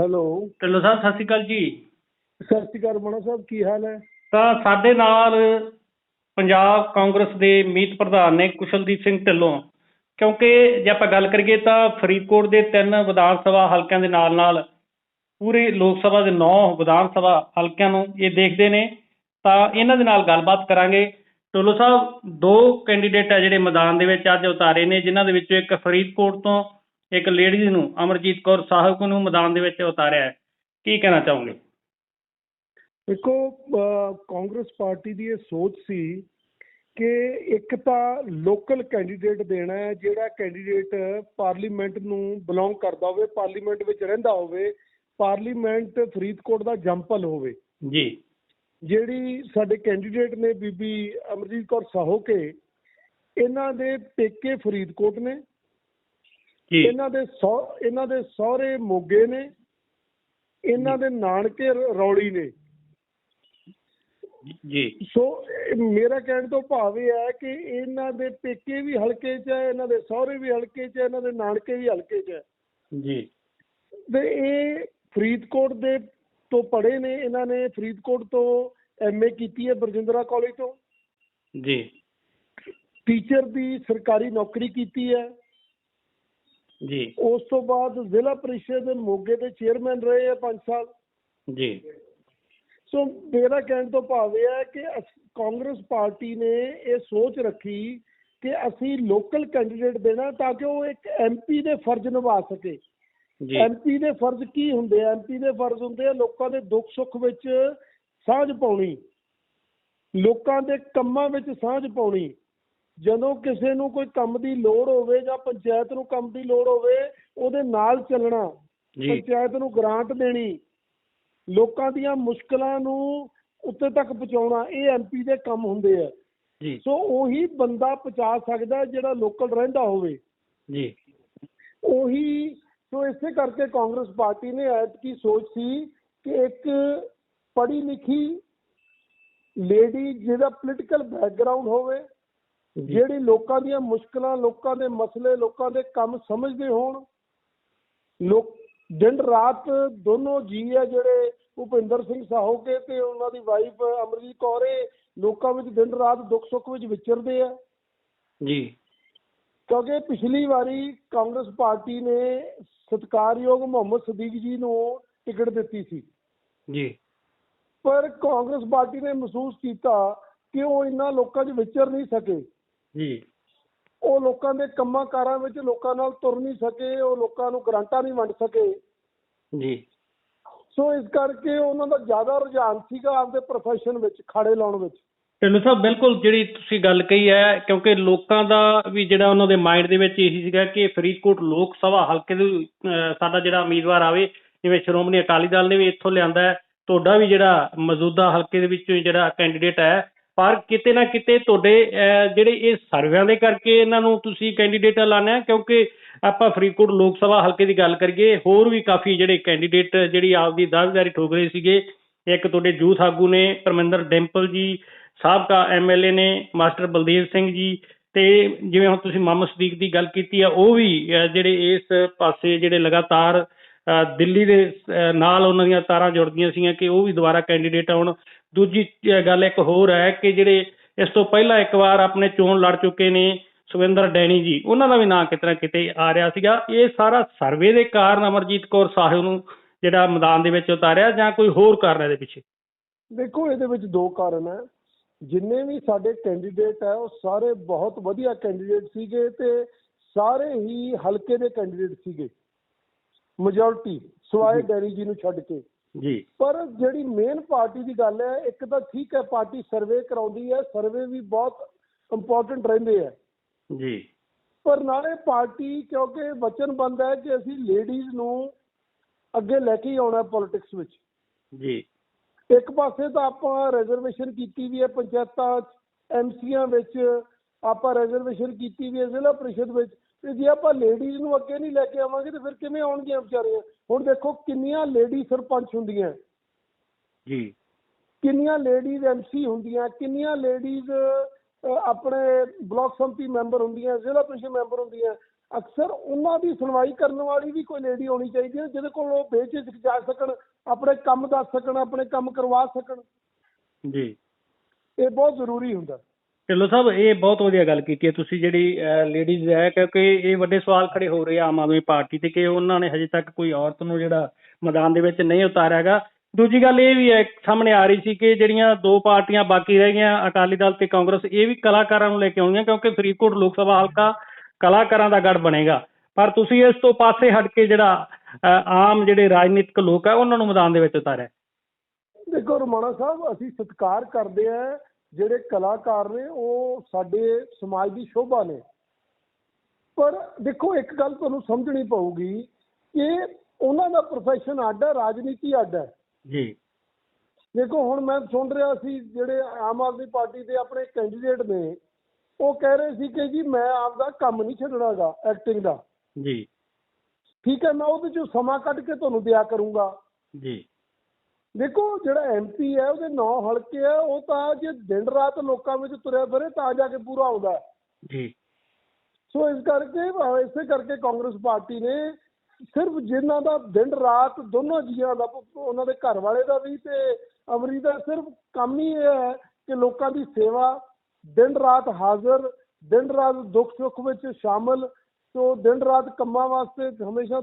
Hello. Dhillon ਸਾਹਿਬ ਸਤਿ ਸ਼੍ਰੀ ਅਕਾਲ ਜੀ। ਸਤਿ ਸ਼੍ਰੀ ਅਕਾਲ ਮਣਾ ਸਾਹਿਬ ਕੀ ਹਾਲ ਹੈ? ਤਾਂ ਸਾਡੇ ਨਾਲ ਪੰਜਾਬ ਕਾਂਗਰਸ ਦੇ ਮੀਤ ਪ੍ਰਧਾਨ ਨੇ ਕੁਸ਼ਲਦੀਪ ਸਿੰਘ ਢਿੱਲੋਂ। ਕਿਉਂਕਿ ਜੇ ਆਪਾਂ ਗੱਲ ਕਰੀਏ ਤਾਂ ਫਰੀਦਕੋਟ ਦੇ ਤਿੰਨ ਵਿਧਾਨ ਸਭਾ ਹਲਕਿਆਂ ਦੇ ਨਾਲ ਨਾਲ ਪੂਰੇ ਲੋਕ ਸਭਾ ਦੇ 9 ਵਿਧਾਨ ਸਭਾ ਹਲਕਿਆਂ ਨੂੰ ਇਹ ਦੇਖਦੇ ਨੇ ਤਾਂ ਇਹਨਾਂ ਦੇ ਨਾਲ ਗੱਲਬਾਤ ਕਰਾਂਗੇ। ਢਿੱਲੋਂ ਸਾਹਿਬ ਦੋ ਕੈਂਡੀਡੇਟ ਆ ਜਿਹੜੇ ਮੈਦਾਨ ਦੇ ਵਿੱਚ ਅੱਜ ਉਤਾਰੇ ਨੇ ਜਿਨ੍ਹਾਂ ਦੇ ਵਿੱਚੋਂ ਇੱਕ ਫਰੀਦਕੋਟ ਤੋਂ ਇੱਕ ਲੇਡੀਜ਼ ਨੂੰ ਅਮਰਜੀਤ ਕੌਰ ਸਾਹਿਬ ਨੂੰ ਮੈਦਾਨ ਦੇ ਵਿੱਚ ਉਤਾਰਿਆ ਹੈ। ਕੀ ਕਹਿਣਾ ਚਾਹੋਗੇ? ਦੇਖੋ ਕਾਂਗਰਸ ਪਾਰਟੀ ਦੀ ਇਹ ਸੋਚ ਸੀ ਕਿ ਇੱਕ ਤਾਂ ਲੋਕਲ ਕੈਂਡੀਡੇਟ ਦੇਣਾ ਹੈ ਜਿਹੜਾ ਕੈਂਡੀਡੇਟ ਪਾਰਲੀਮੈਂਟ ਨੂੰ ਬਿਲੋਂਗ ਕਰਦਾ ਹੋਵੇ ਪਾਰਲੀਮੈਂਟ ਵਿੱਚ ਰਹਿੰਦਾ ਹੋਵੇ ਪਾਰਲੀਮੈਂਟ ਫਰੀਦਕੋਟ ਦਾ ਜੰਪਲ ਹੋਵੇ। ਜੀ। ਜਿਹੜੀ ਸਾਡੇ ਕੈਂਡੀਡੇਟ ਨੇ ਬੀਬੀ ਅਮਰਜੀਤ ਕੌਰ ਸਾਹੋਕੇ ਇਹਨਾਂ ਦੇ ਪੇਕੇ ਫਰੀਦਕੋਟ ਨੇ। ਇਹਨਾਂ ਦੇ ਸਹੁ ਇਹਨਾਂ ਦੇ ਸਹੁਰੇ ਮੋਗੇ ਨੇ ਇਹਨਾਂ ਦੇ ਨਾਨਕੇ ਰੌਲੀ ਨੇ। ਜੀ। ਸੋ ਮੇਰਾ ਕਹਿਣ ਤੋਂ ਭਾਵ ਇਹ ਹੈ ਕਿ ਇਹਨਾਂ ਦੇ ਪੇਕੇ ਵੀ ਹਲਕੇ 'ਚ ਹੈ ਇਹਨਾਂ ਦੇ ਸਹੁਰੇ ਵੀ ਹਲਕੇ 'ਚ ਹੈ ਇਹਨਾਂ ਦੇ ਨਾਨਕੇ ਵੀ ਹਲਕੇ 'ਚ ਹੈ। ਜੀ। ਤੇ ਇਹ ਫਰੀਦਕੋਟ ਦੇ ਤੋਂ ਪੜ੍ਹੇ ਨੇ ਇਹਨਾਂ ਨੇ ਫਰੀਦਕੋਟ ਤੋਂ ਐਮਏ ਕੀਤੀ ਹੈ ਬਰਜਿੰਦਰਾ ਕਾਲਜ ਤੋਂ। ਜੀ। ਟੀਚਰ ਦੀ ਸਰਕਾਰੀ ਨੌਕਰੀ ਕੀਤੀ ਹੈ। ਜੀ। ਉਸ ਤੋਂ ਬਾਅਦ ਜ਼ਿਲ੍ਹਾ ਪਰਿਸ਼ਦ ਮੋਗੇ ਦੇ ਚੇਅਰਮੈਨ ਰਹੇ ਆ 5 ਸਾਲ। ਜੀ। ਸੋ ਮੇਰਾ ਕਹਿਣ ਤੋਂ ਭਾਵ ਇਹ ਹੈ ਕਿ ਕਾਂਗਰਸ ਪਾਰਟੀ ਨੇ ਇਹ ਸੋਚ ਰੱਖੀ ਕਿ ਅਸੀਂ ਲੋਕਲ ਕੈਂਡੀਡੇਟ ਦੇਣਾ ਤਾਂ ਕਿ ਉਹ ਇੱਕ ਐਮਪੀ ਦੇ ਫਰਜ਼ ਨਿਭਾ ਸਕੇ। ਜੀ। ਐਮਪੀ ਦੇ ਫਰਜ਼ ਕੀ ਹੁੰਦੇ ਆ? ਐਮਪੀ ਦੇ ਫਰਜ਼ ਹੁੰਦੇ ਆ ਲੋਕਾਂ ਦੇ ਦੁੱਖ ਸੁੱਖ ਵਿੱਚ ਸਾਂਝ ਪਾਉਣੀ। ਲੋਕਾਂ ਦੇ ਕੰਮਾਂ ਵਿੱਚ ਸਾਂਝ ਪਾਉਣੀ। ਜਦੋਂ ਕਿਸੇ ਨੂੰ ਕੋਈ ਕੰਮ ਦੀ ਲੋੜ ਹੋਵੇ ਜਾਂ ਪੰਚਾਇਤ ਨੂੰ ਕੰਮ ਦੀ ਲੋੜ ਹੋਵੇ ਉਹਦੇ ਨਾਲ ਚੱਲਣਾ ਪੰਚਾਇਤ ਨੂੰ ਗ੍ਰਾਂਟ ਦੇਣੀ ਲੋਕਾਂ ਦੀਆਂ ਮੁਸ਼ਕਲਾਂ ਨੂੰ ਉੱਤੇ ਤੱਕ ਪਹੁੰਚਾਉਣਾ ਇਹ ਐਮਪੀ ਦੇ ਕੰਮ ਹੁੰਦੇ ਆ। ਜੀ। ਸੋ ਉਹੀ ਬੰਦਾ ਪਹੁੰਚਾ ਸਕਦਾ ਜਿਹੜਾ ਲੋਕਲ ਰਹਿੰਦਾ ਹੋਵੇ। ਜੀ। ਉਹੀ ਸੋ ਇਸੇ ਕਰਕੇ ਕਾਂਗਰਸ ਪਾਰਟੀ ਨੇ ਐਤਕੀ ਸੋਚ ਸੀ ਕਿ ਇੱਕ ਪੜ੍ਹੀ ਲਿਖੀ ਲੇਡੀ ਜਿਹਦਾ ਪੋਲੀਟੀਕਲ ਬੈਕਗ੍ਰਾਉਂਡ ਹੋਵੇ ਜਿਹੜੀ ਲੋਕਾਂ ਦੀਆਂ ਮੁਸ਼ਕਲਾਂ ਲੋਕਾਂ ਦੇ ਮਸਲੇ ਲੋਕਾਂ ਦੇ ਕੰਮ ਸਮਝਦੇ ਹੋਣ ਲੋਕ ਦਿਨ ਰਾਤ ਦੋਨੋਂ ਜੀ ਆ ਜਿਹੜੇ ਭੁਪਿੰਦਰ ਸਿੰਘ ਸਾਹੋਕੇ ਤੇ ਉਹਨਾਂ ਦੀ ਵਾਈਫ ਅਮਰਜੀਤ ਕੌਰ ਇਹ ਲੋਕਾਂ ਵਿੱਚ ਦਿਨ ਰਾਤ ਦੁੱਖ ਸੁੱਖ ਵਿੱਚ ਵਿਚਰਦੇ ਆ। ਜੀ। ਕਿਉਂਕਿ ਪਿਛਲੀ ਵਾਰੀ ਕਾਂਗਰਸ ਪਾਰਟੀ ਨੇ ਸਤਿਕਾਰਯੋਗ ਮੁਹੰਮਦ ਸਦੀਕ ਜੀ ਨੂੰ ਟਿਕਟ ਦਿੱਤੀ ਸੀ। ਜੀ। ਪਰ ਕਾਂਗਰਸ ਪਾਰਟੀ ਨੇ ਮਹਿਸੂਸ ਕੀਤਾ ਕਿ ਉਹ ਇੰਨਾ ਲੋਕਾਂ 'ਚ ਵਿਚਰ ਨਹੀਂ ਸਕੇ। ਜੀ। ਉਹ ਲੋਕਾਂ ਦੇ ਕੰਮਾਂ ਕਾਰਾਂ ਵਿੱਚ ਲੋਕਾਂ ਨਾਲ ਤੁਰ ਨਹੀਂ ਸਕੇ ਉਹ ਲੋਕਾਂ ਨੂੰ ਗਰਾਂਟਾਂ ਨਹੀਂ ਵੰਡ ਸਕੇ। ਜੀ। ਸੋ ਇਸ ਕਰਕੇ ਉਹਨਾਂ ਦਾ ਜ਼ਿਆਦਾ ਰੁਝਾਨ ਸੀਗਾ ਆਪਦੇ ਪ੍ਰੋਫੈਸ਼ਨ ਵਿੱਚ ਖਾੜੇ ਲਾਉਣ ਵਿੱਚ। ਢਿੱਲੋਂ ਸਾਹਿਬ ਬਿਲਕੁਲ ਜਿਹੜੀ ਤੁਸੀਂ ਗੱਲ ਕਹੀ ਹੈ ਕਿਉਂਕਿ ਲੋਕਾਂ ਦਾ ਵੀ ਜਿਹੜਾ ਉਹਨਾਂ ਦੇ ਮਾਈਂਡ ਦੇ ਵਿੱਚ ਇਹੀ ਸੀਗਾ ਕਿ ਫਰੀਦਕੋਟ ਲੋਕ ਸਭਾ ਹਲਕੇ ਦੇ ਸਾਡਾ ਜਿਹੜਾ ਉਮੀਦਵਾਰ ਆਵੇ ਜਿਵੇਂ ਸ਼੍ਰੋਮਣੀ ਅਕਾਲੀ ਦਲ ਨੇ ਵੀ ਇੱਥੋਂ ਲਿਆਂਦਾ ਹੈ ਤੁਹਾਡਾ ਵੀ ਜਿਹੜਾ ਮੌਜੂਦਾ ਹਲਕੇ ਦੇ ਵਿੱਚੋਂ ਜਿਹੜਾ ਕੈਂਡੀਡੇਟ ਹੈ ਪਰ ਕਿਤੇ ਨਾ ਕਿਤੇ ਤੁਹਾਡੇ ਅਹ, ਜਿਹੜੇ ਇਹ ਸਰਵਿਆਂ ਦੇ ਕਰਕੇ ਇਹਨਾਂ ਨੂੰ ਤੁਸੀਂ ਕੈਂਡੀਡੇਟ ਲਾਣਾ ਹੈ ਕਿਉਂਕਿ ਆਪਾਂ ਫਰੀਦਕੋਟ ਲੋਕ ਸਭਾ ਹਲਕੇ ਦੀ ਗੱਲ ਕਰੀਏ ਹੋਰ ਵੀ ਕਾਫੀ ਜਿਹੜੇ ਕੈਂਡੀਡੇਟ ਜਿਹੜੀ ਆਪਦੀ ਦਾਅਵੇਦਾਰੀ ਠੋਕ ਰਹੇ ਸੀਗੇ ਇੱਕ ਤੁਹਾਡੇ ਯੂਥ ਆਗੂ ਨੇ ਪਰਮਿੰਦਰ ਡਿੰਪਲ ਜੀ ਸਾਬਕਾ ਐਮਐਲਏ ਨੇ ਮਾਸਟਰ ਬਲਦੇਵ ਸਿੰਘ ਜੀ ਤੇ ਜਿਵੇਂ ਹੁਣ ਤੁਸੀਂ ਮੁਹੰਮਦ ਸਦੀਕ ਦੀ ਗੱਲ ਕੀਤੀ ਆ ਉਹ ਵੀ ਜਿਹੜੇ ਇਸ ਪਾਸੇ ਜਿਹੜੇ ਲਗਾਤਾਰ ਅਹ, ਦਿੱਲੀ ਦੇ ਨਾਲ ਉਹਨਾਂ ਦੀਆਂ ਤਾਰਾਂ ਜੁੜਦੀਆਂ ਸੀਗੀਆਂ ਕਿ ਉਹ ਵੀ ਦੁਬਾਰਾ ਕੈਂਡੀਡੇਟ ਆਉਣ। ਦੂਜੀ ਗੱਲ ਇੱਕ ਹੋਰ ਹੈ ਕਿ ਜਿਹੜੇ ਇਸ ਤੋਂ ਪਹਿਲਾਂ ਇੱਕ ਵਾਰ ਆਪਣੇ ਚੋਣ ਲੜ ਚੁੱਕੇ ਨੇ ਸੁਵਿੰਦਰ ਡੈਣੀ ਜੀ ਉਹਨਾਂ ਦਾ ਵੀ ਨਾਂ ਕਿਤੇ ਨਾ ਕਿਤੇ ਆ ਰਿਹਾ ਸੀਗਾ। ਇਹ ਸਾਰਾ ਸਰਵੇ ਦੇ ਕਾਰਨ ਅਮਰਜੀਤ ਕੌਰ ਸਾਹਿਬ ਨੂੰ ਜਿਹੜਾ ਮੈਦਾਨ ਦੇ ਵਿੱਚ ਉਤਾਰਿਆ ਜਾਂ ਕੋਈ ਹੋਰ ਕਾਰਨ ਇਹਦੇ ਪਿੱਛੇ? ਦੇਖੋ ਇਹਦੇ ਵਿੱਚ ਦੋ ਕਾਰਨ ਹੈ। ਜਿੰਨੇ ਵੀ ਸਾਡੇ ਕੈਂਡੀਡੇਟ ਹੈ ਉਹ ਸਾਰੇ ਬਹੁਤ ਵਧੀਆ ਕੈਂਡੀਡੇਟ ਸੀਗੇ ਤੇ ਸਾਰੇ ਹੀ ਹਲਕੇ ਦੇ ਕੈਂਡੀਡੇਟ ਸੀਗੇ। ਮੈਜੋਰਟੀ ਸਵਾਏ। ਡੈਰੀ ਜੀ ਨੂੰ ਛੱਡ ਕੇ। ਜੀ। ਪਰ ਜਿਹੜੀ ਮੇਨ ਪਾਰਟੀ ਦੀ ਗੱਲ ਹੈ ਇੱਕ ਤਾਂ ਠੀਕ ਹੈ ਪਾਰਟੀ ਸਰਵੇ ਕਰਾਉਂਦੀ ਹੈ ਸਰਵੇ ਵੀ ਬਹੁਤ ਇੰਪੋਰਟੈਂਟ ਰਹਿੰਦੇ ਆ ਜੀ। ਪਰ ਨਾਲੇ ਪਾਰਟੀ ਕਿਉਂਕਿ ਵਚਨਬੰਦ ਹੈ ਕਿ ਅਸੀਂ ਲੇਡੀਜ਼ ਨੂੰ ਅੱਗੇ ਲੈ ਕੇ ਆਉਣਾ ਪੋਲਿਟਿਕਸ ਵਿੱਚ। ਜੀ। ਇੱਕ ਪਾਸੇ ਤਾਂ ਆਪਾਂ ਰਿਜ਼ਰਵੇਸ਼ਨ ਕੀਤੀ ਵੀ ਹੈ ਪੰਚਾਇਤਾਂ ਐਮਸੀਆਂ ਵਿੱਚ ਆਪਾਂ ਰਿਜ਼ਰਵੇਸ਼ਨ ਕੀਤੀ ਵੀ ਹੈ ਜ਼ਿਲ੍ਹਾ ਪ੍ਰੀਸ਼ਦ ਵਿੱਚ। ਤੇ ਜੇ ਆਪਾਂ ਲੇਡੀਜ਼ ਨੂੰ ਅੱਗੇ ਨਹੀਂ ਲੈ ਕੇ ਆਵਾਂਗੇ ਤੇ ਫਿਰ ਕਿਵੇਂ ਆਉਣਗੀਆਂ ਵਿਚਾਰੀਆਂ ਹੁਣ ਦੇਖੋ ਕਿੰਨੀਆਂ ਲੇਡੀ ਸਰਪੰਚ ਹੁੰਦੀਆਂ। ਜੀ। ਕਿੰਨੀਆਂ ਲੇਡੀਜ਼ ਐਮਸੀ ਹੁੰਦੀਆਂ ਕਿੰਨੀਆਂ ਲੇਡੀਜ਼ ਆਪਣੇ ਬਲਾਕ ਸੰਮਤੀ ਮੈਂਬਰ ਹੁੰਦੀਆਂ ਜ਼ਿਲ੍ਹਾ ਪ੍ਰੀਸ਼ਦ ਮੈਂਬਰ ਹੁੰਦੀਆਂ। ਅਕਸਰ ਉਹਨਾਂ ਦੀ ਸੁਣਵਾਈ ਕਰਨ ਵਾਲੀ ਵੀ ਕੋਈ ਲੇਡੀ ਹੋਣੀ ਚਾਹੀਦੀ ਹੈ ਜਿਹਦੇ ਕੋਲ ਉਹ ਬੇਝਿਜਕ ਜਾ ਸਕਣ ਆਪਣੇ ਕੰਮ ਦੱਸ ਸਕਣ ਆਪਣੇ ਕੰਮ ਕਰਵਾ ਸਕਣ। ਜੀ। ਇਹ ਬਹੁਤ ਜ਼ਰੂਰੀ ਹੁੰਦਾ। ਢਿੱਲੋਂ ਸਾਹਿਬ, ਇਹ ਬਹੁਤ ਵਧੀਆ ਗੱਲ ਕੀਤੀ ਹੈ ਤੁਸੀਂ ਜਿਹੜੀ ਲੇਡੀਜ਼ ਹੈ, ਕਿਉਂਕਿ ਇਹ ਵੱਡੇ ਸਵਾਲ ਖੜੇ ਹੋ ਰਹੇ ਆ ਆਮ ਆਦਮੀ ਪਾਰਟੀ ਤੇ ਕਿ ਉਹਨਾਂ ਨੇ ਹਜੇ ਤੱਕ ਕੋਈ ਔਰਤ ਨੂੰ ਜਿਹੜਾ ਮੈਦਾਨ ਦੇ ਵਿੱਚ ਨਹੀਂ ਉਤਾਰਿਆਗਾ ਦੂਜੀ ਗੱਲ ਇਹ ਵੀ ਹੈ, ਸਾਹਮਣੇ ਆ ਰਹੀ ਸੀ ਕਿ ਜਿਹੜੀਆਂ ਦੋ ਪਾਰਟੀਆਂ ਬਾਕੀ ਰਹਿ ਗਈਆਂ, ਅਕਾਲੀ ਦਲ ਤੇ ਕਾਂਗਰਸ, ਇਹ ਵੀ ਕਲਾਕਾਰਾਂ ਨੂੰ ਲੈ ਕੇ ਆਉਣਗੀਆਂ, ਕਿਉਂਕਿ ਫਰੀਦਕੋਟ ਲੋਕ ਸਭਾ ਹਲਕਾ ਕਲਾਕਾਰਾਂ ਦਾ ਗੜ ਬਣੇਗਾ। ਪਰ ਤੁਸੀਂ ਇਸ ਤੋਂ ਪਾਸੇ ਹਟ ਕੇ ਜਿਹੜਾ ਆਮ ਜਿਹੜੇ ਰਾਜਨੀਤਿਕ ਲੋਕ ਆ, ਉਹਨਾਂ ਨੂੰ ਮੈਦਾਨ ਦੇ ਵਿੱਚ ਉਤਾਰਿਆ। ਦੇਖੋ ਰਮਾਣਾ ਸਾਹਿਬ, ਅਸੀਂ ਸਤਿਕਾਰ ਕਰਦੇ ਆ ਜਿਹੜੇ ਕਲਾਕਾਰ ਨੇ ਉਹ ਸਾਡੇ ਸਮਾਜ ਦੀ ਸ਼ੋਭਾ ਨੇ। ਪਰ ਦੇਖੋ ਇੱਕ ਗੱਲ ਤੁਹਾਨੂੰ ਸਮਝਣੀ ਪਊਗੀ ਕਿ ਉਹਨਾਂ ਦਾ profession ਅੱਡ ਹੈ ਰਾਜਨੀਤੀ ਅੱਡ ਹੈ। ਜੀ। ਦੇਖੋ ਹੁਣ ਮੈਂ ਸੁਣ ਰਿਹਾ ਸੀ ਜਿਹੜੇ ਆਮ ਆਦਮੀ ਪਾਰਟੀ ਦੇ ਆਪਣੇ ਕੈਂਡੀਡੇਟ ਨੇ ਉਹ ਕਹਿ ਰਹੇ ਸੀ ਕਿ ਜੀ ਮੈਂ ਆਪਦਾ ਕੰਮ ਨਹੀਂ ਛੱਡਣਾਗਾ ਐਕਟਿੰਗ ਦਾ। ਜੀ। ਠੀਕ ਹੈ ਮੈਂ ਉਹਦੇ ਚੋਂ ਸਮਾਂ ਕੱਢ ਕੇ ਤੁਹਾਨੂੰ ਦਿਆ ਕਰੂੰਗਾ। ਜੀ। ਦੇਖੋ ਜਿਹੜਾ ਐਮਪੀ ਹੈ ਉਹਦੇ ਨੌ ਹਲਕੇ ਆ ਉਹ ਤਾਂ ਜੇ ਦਿਨ ਰਾਤ ਲੋਕਾਂ ਵਿੱਚ ਤੁਰਿਆ ਫਿਰੇ ਤਾਂ ਜਾ ਕੇ ਪੂਰਾ ਆਉਂਦਾ। ਜੀ ਸੋ ਇਸ ਕਰਕੇ ਇਸੇ ਕਰਕੇ ਕਾਂਗਰਸ ਪਾਰਟੀ ਨੇ ਸਿਰਫ ਜਿਨ੍ਹਾਂ ਦਾ ਦਿਨ ਰਾਤ ਦੋਨੋਂ ਜੀਆਂ ਦਾ ਉਹਨਾਂ ਦੇ ਘਰ ਵਾਲੇ ਦਾ ਵੀ ਤੇ ਅਮਰੀ ਦਾ ਸਿਰਫ ਕੰਮ ਹੀ ਇਹ ਹੈ ਕਿ ਲੋਕਾਂ ਦੀ ਸੇਵਾ ਦਿਨ ਰਾਤ ਹਾਜ਼ਰ ਦਿਨ ਰਾਤ ਦੁੱਖ ਸੁੱਖ ਵਿੱਚ ਸ਼ਾਮਲ ਸੋ ਦਿਨ ਰਾਤ ਕੰਮਾਂ ਵਾਸਤੇ ਹਮੇਸ਼ਾ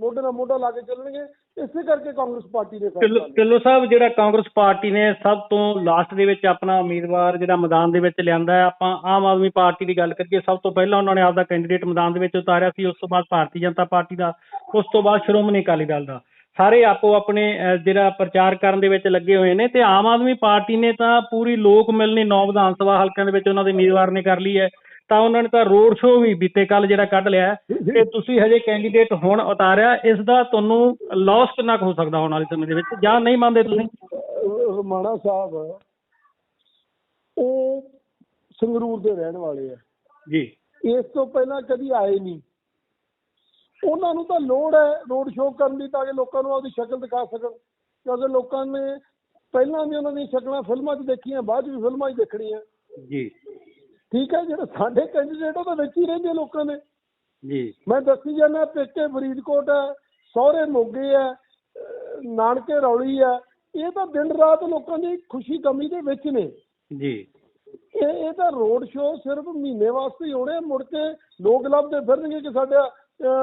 ਮੋਢੇ ਨਾਲ ਮੋਢਾ ਲਾ ਕੇ ਚੱਲਣਗੇ, ਇਸੇ ਕਰਕੇ ਕਾਂਗਰਸ ਪਾਰਟੀ ਨੇ ਫੈਸਲਾ ਸਾਹਿਬ, ਜਿਹੜਾ ਕਾਂਗਰਸ ਪਾਰਟੀ ਨੇ ਸਭ ਤੋਂ ਲਾਸਟ ਦੇ ਵਿੱਚ ਆਪਣਾ ਉਮੀਦਵਾਰ ਜਿਹੜਾ ਮੈਦਾਨ ਦੇ ਵਿੱਚ ਲਿਆਂਦਾ ਹੈ, ਆਪਾਂ ਆਮ ਆਦਮੀ ਪਾਰਟੀ ਦੀ ਗੱਲ ਕਰੀਏ, ਸਭ ਤੋਂ ਪਹਿਲਾਂ ਉਹਨਾਂ ਨੇ ਆਪਦਾ ਕੈਂਡੀਡੇਟ ਮੈਦਾਨ ਦੇ ਵਿੱਚ ਉਤਾਰਿਆ ਸੀ, ਉਸ ਤੋਂ ਬਾਅਦ ਭਾਰਤੀ ਜਨਤਾ ਪਾਰਟੀ ਦਾ, ਉਸ ਤੋਂ ਬਾਅਦ ਸ਼੍ਰੋਮਣੀ ਅਕਾਲੀ ਦਲ ਦਾ। ਸਾਰੇ ਆਪੋ ਆਪਣੇ ਜਿਹੜਾ ਪ੍ਰਚਾਰ ਕਰਨ ਦੇ ਵਿੱਚ ਲੱਗੇ ਹੋਏ ਨੇ ਤੇ ਆਮ ਆਦਮੀ ਪਾਰਟੀ ਨੇ ਤਾਂ ਪੂਰੀ ਲੋਕ ਮਿਲਣੀ ਨੌ ਵਿਧਾਨ ਸਭਾ ਹਲਕਿਆਂ ਦੇ ਵਿੱਚ ਉਹਨਾਂ ਦੇ ਉਮੀਦਵਾਰ ਨੇ ਕਰ ਲਈ ਹੈ। ਤਾਂ ਉਹਨਾਂ ਨੇ ਤਾਂ ਰੋਡ ਸ਼ੋਅ ਵੀ ਬੀਤੇ ਕੱਲ ਜਿਹੜਾ ਕੱਢ ਲਿਆ ਤੇ ਤੁਸੀਂ ਹਜੇ ਕੈਂਡੀਡੇਟ ਹੁਣ ਉਤਾਰਿਆ ਇਸ ਦਾ ਤੁਹਾਨੂੰ ਲਾਸ ਕਿੰਨਾ ਹੋ ਸਕਦਾ ਆਉਣ ਵਾਲੇ ਸਮੇਂ ਦੇ ਵਿੱਚ? ਜਾਂ ਨਹੀਂ ਮੰਨਦੇ ਤੁਸੀਂ? ਰਮਾਣਾ ਸਾਹਿਬ ਉਹ ਸੰਗਰੂਰ ਦੇ ਰਹਿਣ ਵਾਲੇ ਆ। ਜੀ। ਇਸ ਤੋਂ ਪਹਿਲਾਂ ਕਦੀ ਆਏ ਨਹੀਂ। ਉਹਨਾਂ ਨੂੰ ਤਾਂ ਲੋੜ ਹੈ ਰੋਡ ਸ਼ੋਅ ਕਰਨ ਦੀ ਤਾਂ ਕਿ ਲੋਕਾਂ ਨੂੰ ਆਪਦੀ ਸ਼ਕਲ ਦਿਖਾ ਸਕਣ। ਕਿਉਂਕਿ ਲੋਕਾਂ ਨੇ ਪਹਿਲਾਂ ਵੀ ਉਹਨਾਂ ਦੀਆਂ ਸ਼ਕਲਾਂ ਫਿਲਮਾਂ 'ਚ ਦੇਖੀਆਂ ਬਾਅਦ ਵੀ ਫਿਲਮਾਂ 'ਚ ਦੇਖਣੀਆਂ। ਜੀ। ਠੀਕ ਹੈ ਜਿਹੜੇ ਸਾਡੇ ਕੈਂਡੀਡੇਟ ਉਹ ਤਾਂ ਵਿੱਚ ਹੀ ਰਹਿੰਦੇ ਲੋਕਾਂ ਦੇ। ਜੀ। ਮੈਂ ਦੱਸੀ ਜਾਂਦਾ ਪੇਕੇ ਫਰੀਦਕੋਟ ਹੈ ਸਹੁਰੇ ਮੋਗੇ ਹੈ ਨਾਨਕੇ ਰੌਲੀ ਹੈ ਇਹ ਤਾਂ ਦਿਨ ਰਾਤ ਲੋਕਾਂ ਦੀ ਖੁਸ਼ੀ ਕਮੀ ਦੇ ਵਿੱਚ ਨੇ। ਜੀ। ਇਹ ਇਹ ਤਾਂ ਰੋਡ ਸ਼ੋਅ ਸਿਰਫ ਮਹੀਨੇ ਵਾਸਤੇ ਹੀ ਹੋਣੇ ਮੁੜ ਕੇ ਲੋਕ ਲੱਭਦੇ ਫਿਰਨਗੇ ਕਿ ਸਾਡਾ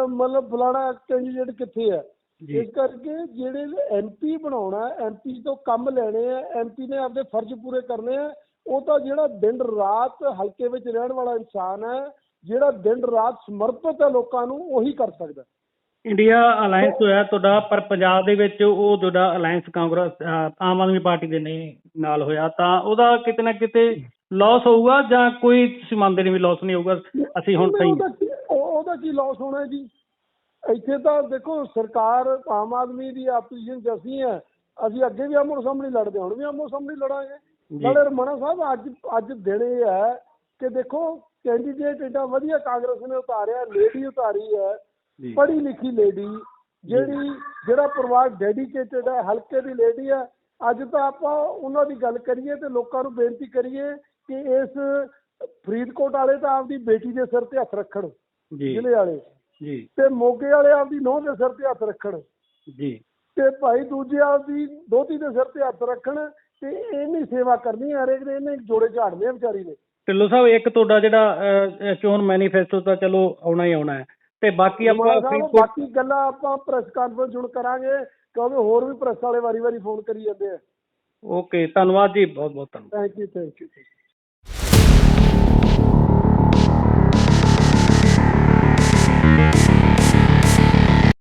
ਮਤਲਬ ਫਲਾਣਾ ਕੈਂਡੀਡੇਟ ਕਿੱਥੇ ਹੈ। ਇਸ ਕਰਕੇ ਜਿਹੜੇ ਐਮਪੀ ਬਣਾਉਣਾ ਐਮਪੀ ਤੋਂ ਕੰਮ ਲੈਣੇ ਆ ਐਮਪੀ ਨੇ ਆਪਦੇ ਫਰਜ਼ ਪੂਰੇ ਕਰਨੇ ਆ ਉਹ ਤਾਂ ਜਿਹੜਾ ਦਿਨ ਰਾਤ ਹਲਕੇ ਵਿੱਚ ਰਹਿਣ ਵਾਲਾ ਇਨਸਾਨ ਹੈ ਜਿਹੜਾ ਦਿਨ ਰਾਤ ਸਮਰਪਿਤ ਹੈ ਲੋਕਾਂ ਨੂੰ ਉਹੀ ਕਰ ਸਕਦਾ ਇੰਡੀਆ ਅਲਾਈਅੰਸ ਹੋਇਆ ਤੁਹਾਡਾ ਪਰ ਪੰਜਾਬ ਦੇ ਵਿੱਚ ਉਹ ਤੁਹਾਡਾ ਅਲਾਈਅੰਸ ਕਾਂਗਰਸ ਆਮ ਆਦਮੀ ਪਾਰਟੀ ਦੇ ਨੇ ਨਾਲ ਹੋਇਆ ਤਾਂ ਉਹਦਾ ਕਿਤੇ ਨਾ ਕਿਤੇ ਲਾਸ ਹੋਊਗਾ ਜਾਂ ਕੋਈ ਤੁਸੀਂ ਮੰਨਦੇ ਨਹੀਂ ਵੀ ਲਾਸ ਨਹੀਂ ਹੋਊਗਾ ਅਸੀਂ ਹੁਣ ਸਹੀ ਉਹਦਾ ਕੀ- ਲਾਸ ਹੋਣਾ ਹੈ ਜੀ ਇੱਥੇ ਤਾਂ ਦੇਖੋ ਸਰਕਾਰ ਆਮ ਆਦਮੀ ਦੀ ਆਪੋਜੀਸ਼ਨ ਅਸੀਂ ਹੈ ਅਸੀਂ ਅੱਗੇ ਵੀ ਆਮੋ ਸਾਹਮਣੇ ਲੜਦੇ ਹੁਣ ਵੀ ਆਮੋ ਸਾਹਮਣੇ ਲੜਾਂਗੇ। ਨਾਲੇ ਰਮਣਾ ਸਾਹਿਬ ਅੱਜ ਅੱਜ ਦਿਨ ਇਹ ਹੈ ਕਿ ਦੇਖੋ ਕੈਂਡੀਡੇਟ ਏਡਾ ਵਧੀਆ ਕਾਂਗਰਸ ਨੇ ਉਤਾਰਿਆ ਲੇਡੀ ਉਤਾਰੀ ਹੈ ਪੜ੍ਹੀ ਲਿਖੀ ਲੇਡੀ ਜਿਹੜੀ ਜਿਹੜਾ ਪਰਿਵਾਰ ਡੈਡੀਕੇਟਡ ਹੈ ਹਲਕੇ ਦੀ ਲੇਡੀ ਹੈ। ਅੱਜ ਤਾਂ ਆਪਾਂ ਉਹਨਾਂ ਦੀ ਗੱਲ ਕਰੀਏ ਤੇ ਲੋਕਾਂ ਨੂੰ ਬੇਨਤੀ ਕਰੀਏ ਕਿ ਇਸ ਫਰੀਦਕੋਟ ਵਾਲੇ ਤਾਂ ਆਪਦੀ ਬੇਟੀ ਦੇ ਸਿਰ ਤੇ ਹੱਥ ਰੱਖਣ ਜੀ। ਜ਼ਿਲ੍ਹੇ ਵਾਲੇ। ਜੀ। ਤੇ ਮੋਗੇ ਵਾਲੇ ਆਪਦੀ ਨੂੰਹ ਦੇ ਸਿਰ ਤੇ ਹੱਥ ਰੱਖਣ। ਜੀ। ਤੇ ਭਾਈ ਦੂਜੇ ਆਪਦੀ ਦੋਤੀ ਦੇ ਸਿਰ ਤੇ ਹੱਥ ਰੱਖਣ। ਤੇ ਇਹਨੀ ਸੇਵਾ ਕਰਨੀ ਹੈ ਹਰੇਕ ਦੇ ਇਹਨੇ ਜੋੜੇ ਝਾੜਨੇ ਆ ਵਿਚਾਰੀ ਨੇ ਢਿੱਲੋਂ ਸਾਹਿਬ ਇੱਕ ਤੁਹਾਡਾ ਜਿਹੜਾ ਅਹ, ਅਹ, ਚੋਣ ਮੈਨੀਫੈਸਟੋ ਤਾਂ ਚਲੋ ਆਉਣਾ ਹੀ ਆਉਣਾ ਹੈ। ਤੇ ਬਾਕੀ ਆਪਾਂ ਸਾਹਿਬ, ਫਰੀਦਕੋਟ ਬਾਕੀ ਗੱਲਾਂ ਆਪਾਂ ਪ੍ਰੈਸ ਕਾਨਫਰੰਸ ਹੁਣ ਕਰਾਂਗੇ ਕਿਉਂਕਿ ਹੋਰ ਵੀ ਪ੍ਰੈਸ ਵਾਲੇ ਵਾਰੀ-ਵਾਰੀ ਫੋਨ ਕਰੀ ਜਾਂਦੇ ਆ। ਓਕੇ ਧੰਨਵਾਦ ਜੀ ਬਹੁਤ ਬਹੁਤ ਧੰਨਵਾਦ ਥੈਂਕ ਯੂ ਥੈਂਕ ਯੂ